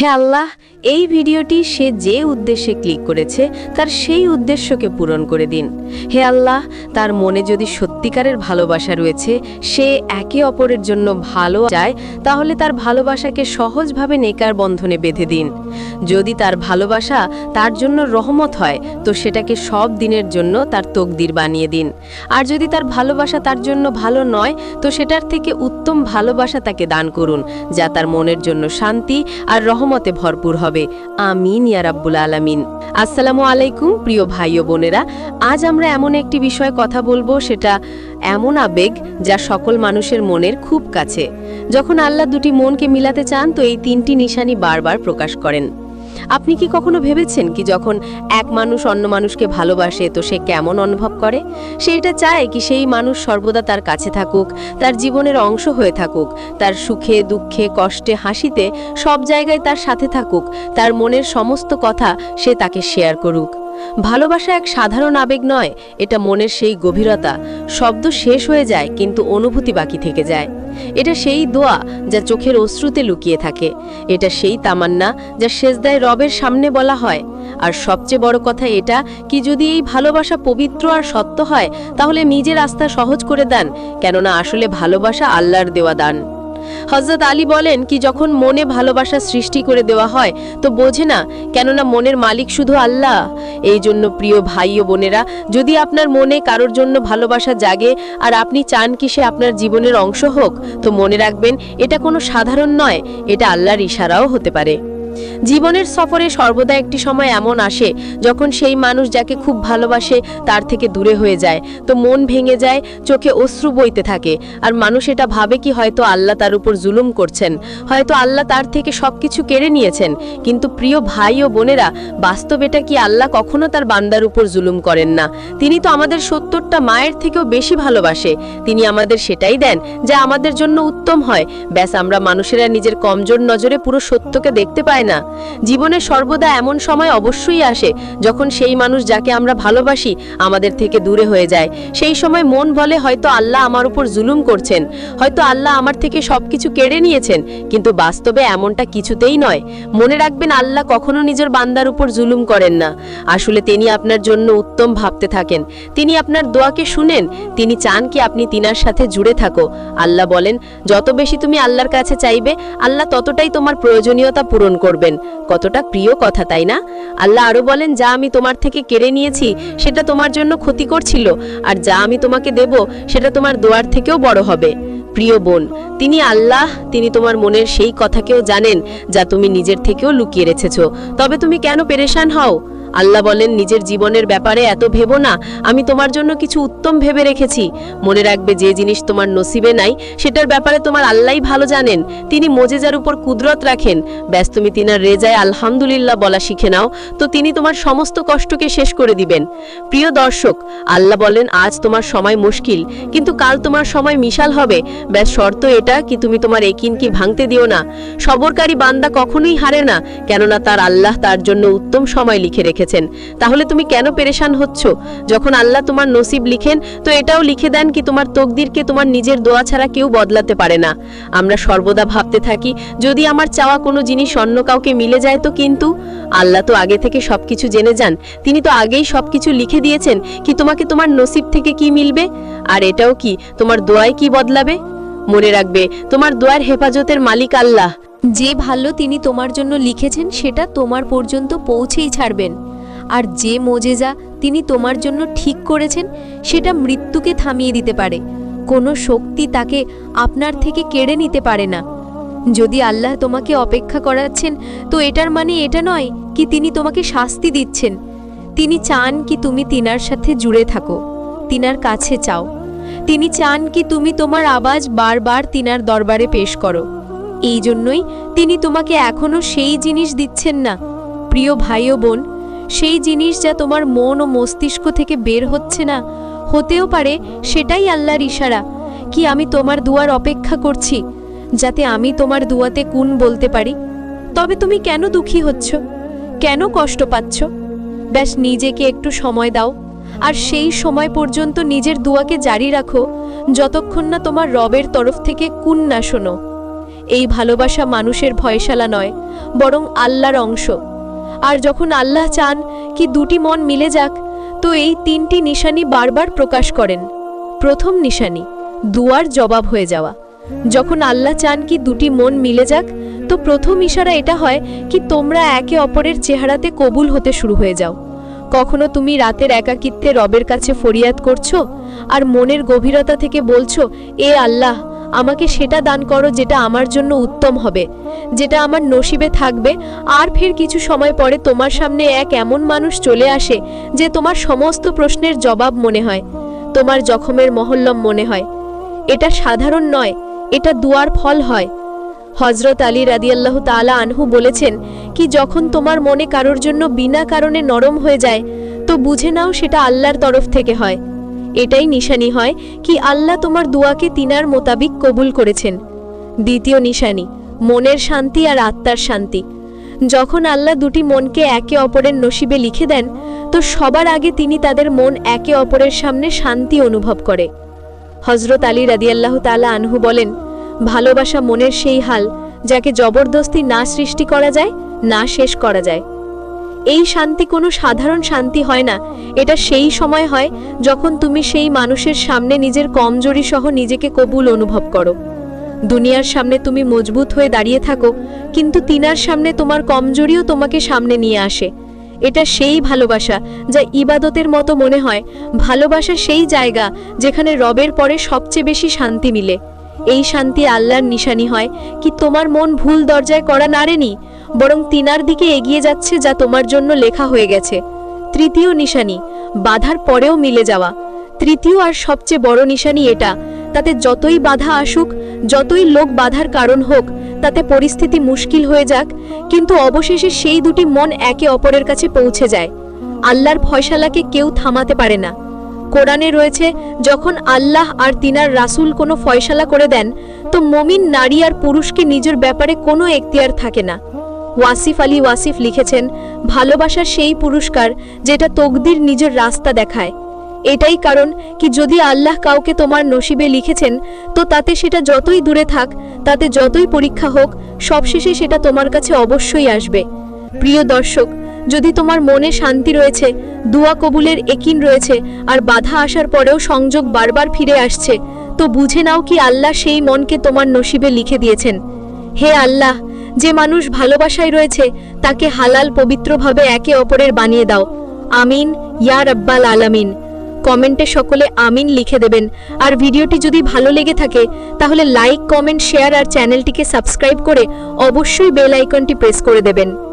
হে আল্লাহ, এই ভিডিওটি সে যে উদ্দেশ্যে ক্লিক করেছে, তার সেই উদ্দেশ্যকে পূরণ করে দিন। হে আল্লাহ, তার মনে যদি সত্যিকারের ভালোবাসা রয়েছে, সে একে অপরের জন্য ভালো যায় তাহলে তার ভালোবাসাকে সহজভাবে নেকার বন্ধনে বেঁধে দিন। যদি তার ভালোবাসা তার জন্য রহমত হয়, তো সেটাকে সব দিনের জন্য তার তকদির বানিয়ে দিন। আর যদি তার ভালোবাসা তার জন্য ভালো নয়, তো সেটার থেকে উত্তম ভালোবাসা তাকে দান করুন, যা তার মনের জন্য শান্তি আর রহমতে ভরপুর হবে। আমিন, ইয়া রাব্বুল আলামিন। আসসালামু আলাইকুম, প্রিয় ভাই ও বোনেরা। আজ আমরা এমন একটি বিষয়ে কথা বলব, সেটা এমন আবেগ যা সকল মানুষের মনের খুব কাছে। যখন আল্লাহ দুটি মনকে মিলাতে চান, তো এই তিনটি নিশানি বারবার প্রকাশ করেন। আপনি কি কখনো ভেবেছেন কি যখন এক মানুষ অন্য মানুষকে ভালোবাসে, তো সে কেমন অনুভব করে? সে এটা চায় কি সেই মানুষ সর্বদা তার কাছে থাকুক, তার জীবনের অংশ হয়ে থাকুক, তার সুখে, দুঃখে, কষ্টে, হাসিতে সব জায়গায় তার সাথে থাকুক, তার মনের সমস্ত কথা সে তাকে শেয়ার করুক। ভালোবাসা এক সাধারণ আবেগ নয়, এটা মনের সেই গভীরতা। শব্দ শেষ হয়ে যায়, কিন্তু অনুভূতি বাকি থেকে যায়। এটা সেই দোয়া যা চোখের অশ্রুতে লুকিয়ে থাকে। এটা সেই তামান্না যা সেজদায় রবের সামনে বলা হয়। আর সবচেয়ে বড় কথা এটা কি যদি এই ভালোবাসা পবিত্র আর সত্য হয়, তাহলে নিজের রাস্তা সহজ করে দেন, কেননা আসলে ভালোবাসা আল্লাহর দেওয়া দান। হজরত আলী বলেন কি, যখন মনে ভালোবাসা সৃষ্টি করে দেওয়া হয়, তো বোঝে না, কেননা মনের মালিক শুধু আল্লাহ। এই জন্য প্রিয় ভাই ও বোনেরা, যদি আপনার মনে কারোর জন্য ভালোবাসা জাগে, আর আপনি চান কি সে আপনার জীবনের অংশ হোক, তো মনে রাখবেন, এটা কোনো সাধারণ নয়, এটা আল্লাহর ইশারাও হতে পারে। জীবনের সফরে সর্বদা একটি সময় এমন আসে যখন সেই মানুষ যাকে খুব ভালোবাসে তার থেকে দূরে হয়ে যায়। তো মন ভেঙে যায়, চোখে অশ্রু বইতে থাকে। আর মানুষ এটা ভাবে কি হয়তো আল্লাহ তার উপর জুলুম করছেন, হয়তো আল্লাহ তার থেকে সব কিছু কেড়ে নিয়েছেন। কিন্তু প্রিয় ভাই ও বোনেরা, বাস্তব এটা কি আল্লাহ কখনো তার বান্দার উপর জুলুম করেন না? তিনি তো আমাদের সত্তরটা মায়ের থেকেও বেশি ভালোবাসে। তিনি আমাদের সেটাই দেন যা আমাদের জন্য উত্তম হয়। ব্যাস আমরা মানুষেরা নিজের কমজোর নজরে পুরো সত্যকে দেখতে পায় না। জীবনে সর্বদা এমন সময় অবশ্যই আসে যখন সেই মানুষ যাকে আমরা ভালোবাসি আমাদের থেকে দূরে হয়ে যায়। সেই সময় মন বলে হয়তো আল্লাহ আমার উপর জুলুম করছেন, হয়তো আল্লাহ আমার থেকে সবকিছু কেড়ে নিয়েছেন, কিন্তু বাস্তবে এমনটা কিছুতেই নয়। মনে রাখবেন আল্লাহ কখনো নিজের বান্দার উপর জুলুম করেন না। আসলে তিনি আপনার জন্য উত্তম ভাবতে থাকেন। তিনি আপনার দোয়াকে শুনেন, তিনি চান কি আপনি তিনার সাথে জুড়ে থাকো। আল্লাহ বলেন, যত বেশি তুমি আল্লাহর কাছে চাইবে, আল্লাহ ততটাই তোমার প্রয়োজনীয়তা পূরণ করবেন। কতটা প্রিয় কথা, তাই না? আল্লাহ আরও বলেন, যা আমি তোমার থেকে কেড়ে নিয়েছি, সেটা তোমার জন্য ক্ষতি করছিল, আর যা আমি তোমাকে দেব, সেটা তোমার দোয়ার থেকেও বড় হবে। প্রিয় বোন, তিনি আল্লাহ, তিনি তোমার মনের সেই কথাকেও জানেন, যা তুমি নিজের থেকেও লুকিয়ে রেখেছো। তবে তুমি কেন পেরেশান হও? আল্লাহ বলেন, নিজের জীবনের ব্যাপারে এত ভেবো না। আমি তোমার জন্য কিছু উত্তম ভেবে রেখেছি। মনে রাখবে যে জিনিস তোমার নসিবে নাই, সেটার ব্যাপারে তোমার আল্লাহই ভালো জানেন। তিনি মোজেজার উপর কুদরত রাখেন। ব্যাস তুমি তিনার রেজায় আলহামদুলিল্লাহ বলা শিখে নাও। তো তিনি তোমার সমস্ত কষ্টকে শেষ করে দিবেন। প্রিয় দর্শক, আল্লাহ বলেন, আজ তোমার সময় মুশকিল, কিন্তু কাল তোমার সময় মিশাল হবে। ব্যাস, শর্ত এটা কি তুমি তোমার একিন কি ভাঙতে দিও না। সবরকারী বান্দা কখনোই হারে না, কেননা তার আল্লাহ তার জন্য উত্তম সময় লিখে রেখে রেখেছেন তাহলে তুমি কেন পেরেশান হচ্ছ? যখন আল্লাহ তোমার নসিব লিখেন, তো এটাও লিখে দেন কি তোমার তকদিরকে তোমার নিজের দোয়া ছাড়া কেউ বদলাতে পারে না। আমরা সর্বদা ভাবতে থাকি, যদি আমার চাওয়া কোনো জিনিস অন্য কাউকে মিলে যায় তো কিন্তু? আল্লাহ তো আগে থেকে সবকিছু জেনে যান। তিনি তো আগেই সবকিছু লিখে দিয়েছেন কি তোমাকে তোমার নসিব থেকে কি মিলবে? আর এটাও কি, তোমার দোয়ায় কি বদলাবে? মনে রাখবে, তোমার দোয়ার হেফাজতের মালিক আল্লাহ। যে ভালো তিনি তোমার জন্য লিখেছেন, সেটা তোমার পর্যন্ত পৌঁছেই ছাড়বেন। আর যে মোজেজা তিনি তোমার জন্য ঠিক করেছেন, সেটা মৃত্যুকে থামিয়ে দিতে পারে। কোনো শক্তি তাকে আপনার থেকে কেড়ে নিতে পারে না। যদি আল্লাহ তোমাকে অপেক্ষা করাচ্ছেন, তো এটার মানে এটা নয় কি তিনি তোমাকে শাস্তি দিচ্ছেন। তিনি চান কি তুমি তিনার সাথে জুড়ে থাকো। তিনার কাছে চাও। তিনি চান কি তুমি তোমার আওয়াজ বারবার তিনার দরবারে পেশ করো। এই জন্যই তিনি তোমাকে এখনও সেই জিনিস দিচ্ছেন না। প্রিয় ভাই ও বোন সেই জিনিস যা তোমার মন ও মস্তিষ্ক থেকে বের হচ্ছে না। হতেও পারে সেটাই আল্লাহর ইশারা। কি আমি তোমার দুয়ার অপেক্ষা করছি, যাতে আমি তোমার দুয়াতে কুন বলতে পারি? তবে তুমি কেন দুঃখী হচ্ছ? কেন কষ্ট পাচ্ছ? ব্যাস, নিজেকে একটু সময় দাও। আর সেই সময় পর্যন্ত নিজের দুয়াকে জারি রাখো, যতক্ষণ না তোমার রবের তরফ থেকে কুন না শোনো। এই ভালোবাসা মানুষের ভয়শালা নয়, বরং আল্লাহর অংশ। আর যখন আল্লাহ চান কি দুটি মন মিলে যাক, তো এই তিনটি নিশানি বারবার প্রকাশ করেন। প্রথম নিশানি, দুয়ার জবাব হয়ে যাওয়া। যখন আল্লাহ চান কি দুটি মন মিলে যাক, তো প্রথম ইশারা এটা হয় কি তোমরা একে অপরের চেহারাতে কবুল হতে শুরু হয়ে যাও। কখনো তুমি রাতের একাকিত্বে রবের কাছে ফরিয়াদ করছ আর মনের গভীরতা থেকে বলছো, এ আল্লাহ আমাকে সেটা দান করো যেটা আমার জন্য উত্তম হবে, যেটা আমার নসিবে থাকবে। আর ফের কিছু সময় পরে তোমার সামনে এক এমন মানুষ চলে আসে যে তোমার সমস্ত প্রশ্নের জবাব মনে হয়, তোমার জখমের মহল্লম মনে হয়। এটা সাধারণ নয়, এটা দুয়ার ফল হয়। হজরত আলী রাদিয়াল্লাহ তালা আনহু বলেছেন, কি যখন তোমার মনে কারোর জন্য বিনা কারণে নরম হয়ে যায়, তো বুঝে নাও সেটা আল্লাহর তরফ থেকে হয়। এটাই নিশানি হয় কি আল্লাহ তোমার দুয়াকে তিনার মোতাবিক কবুল করেছেন। দ্বিতীয় নিশানি, মনের শান্তি আর আত্মার শান্তি। যখন আল্লাহ দুটি মনকে একে অপরের নসিবে লিখে দেন, তো সবার আগে তিনি তাদের মন একে অপরের সামনে শান্তি অনুভব করে। হজরত আলী রাদিয়াল্লাহ তালা আনহু বলেন, ভালোবাসা মনের সেই হাল যাকে জবরদস্তি না সৃষ্টি করা যায়, না শেষ করা যায়। এই শান্তি কোনো সাধারণ শান্তি হয় না। এটা সেই সময় হয় যখন তুমি সেই মানুষের সামনে নিজের কমজোরি সহ নিজেকে কবুল অনুভব করো। দুনিয়ার সামনে তুমি মজবুত হয়ে দাঁড়িয়ে থাকো, কিন্তু তিনার সামনে তোমার কমজোরিও তোমাকে সামনে নিয়ে আসে। এটা সেই ভালোবাসা যা ইবাদতের মতো মনে হয়, ভালোবাসা সেই জায়গা যেখানে রবের পরে সবচেয়ে বেশি শান্তি মিলে। এই শান্তি আল্লাহর নিশানি হয়, কি তোমার মন ভুল দরজায় করা নাড়েনি? বরং তিনার দিকে এগিয়ে যাচ্ছে যা তোমার জন্য লেখা হয়ে গেছে। তৃতীয় নিশানি, বাধার পরেও মিলে যাওয়া। তৃতীয় আর সবচেয়ে বড় নিশানি এটা, তাতে যতই বাধা আসুক, যতই লোক বাধার কারণ হোক, তাতে পরিস্থিতি মুশকিল হয়ে যাক, কিন্তু অবশেষে সেই দুটি মন একে অপরের কাছে পৌঁছে যায়। আল্লাহর ফয়সালাকে কেউ থামাতে পারে না। কোরআনে রয়েছে, যখন আল্লাহ আর তিনার রাসুল কোনো ফয়সালা করে দেন, তো মমিন নারী আর পুরুষকে নিজের ব্যাপারে কোনো এখতিয়ার থাকে না। ওয়াসিফ আলী ওয়াসিফ লিখেছেন, ভালোবাসার সেই পুরস্কার যেটা তকদির নিজের রাস্তা দেখায়। এটাই কারণ কি যদি আল্লাহ কাউকে তোমার নসিবে লিখেছেন, তো তাতে সেটা যতই দূরে থাক, তাতে যতই পরীক্ষা হোক, সবশেষে সেটা তোমার কাছে অবশ্যই আসবে। প্রিয় দর্শক, যদি তোমার মনে শান্তি রয়েছে, দুয়া কবুলের একিন রয়েছে, আর বাধা আসার পরেও সংযোগ বারবার ফিরে আসছে, তো বুঝে নাও কি আল্লাহ সেই মনকে তোমার নসিবে লিখে দিয়েছেন। হে আল্লাহ যে মানুষ ভালোবাসায় রয়েছে, তাকে হালাল পবিত্রভাবে একে অপরের বানিয়ে দাও। আমিন, ইয়া রব্বাল আলামিন। কমেন্টে সকলে আমিন লিখে দেবেন। আর ভিডিওটি যদি ভালো লেগে থাকে, তাহলে লাইক, কমেন্ট, শেয়ার আর চ্যানেলটিকে সাবস্ক্রাইব করে অবশ্যই বেল আইকনটি প্রেস করে দেবেন।